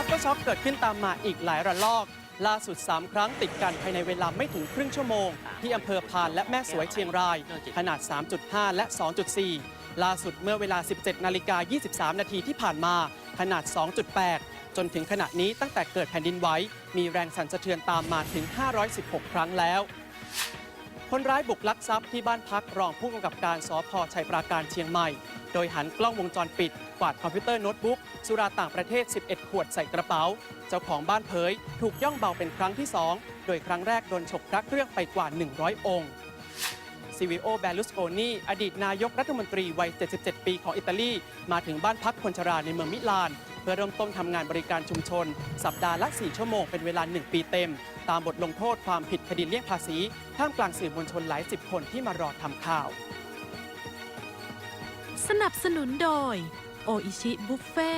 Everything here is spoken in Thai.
Aftershock เกิดขึ้นตามมาอีกหลายระลอก ล่าสุด 3 ครั้งติดกันภายในเวลาไม่ถึงครึ่งชั่วโมง ที่อำเภอพานและแม่สวยเชียงราย ขนาด 3.5 และ 2.4 ล่าสุดเมื่อเวลา 17 นาฬิกา 23 นาทีที่ผ่านมา ขนาด 2.8 จนถึงขณะนี้ตั้งแต่เกิดแผ่นดินไหวมีแรงสั่นสะเทือนตามมาถึง 516 ครั้งแล้ว คนร้ายบุกลักทรัพย์ที่บ้านพักรองผู้กำกับการสพชัยปราการเชียงใหม่ โดยหันกล้องวงจรปิด กวาดคอมพิวเตอร์โน้ตบุ๊ก สุราต่างประเทศ 11 ขวดใส่กระเป๋า เจ้าของบ้านเผย ถูกย่องเบาเป็นครั้งที่ 2 โดยครั้งแรกโดนฉกพระเครื่องไปกว่า 100 องค์ซิวิโอแบลุสโกนีอดีตนายกรัฐมนตรีวัย 77 ปีของอิตาลี มาถึงบ้านพักคนชราในเมืองมิลาน เพื่อเริ่มต้นทำงานบริการชุมชน สัปดาห์ละ 4 ชั่วโมงเป็นเวลา 1 ปีเต็ม ตามบทลงโทษความผิดคดีเลี่ยงภาษีท่ามกลางสื่อมวลชนหลายสิบคนที่มารอทำข่าว สนับสนุนโดยโออิชิบุฟเฟ่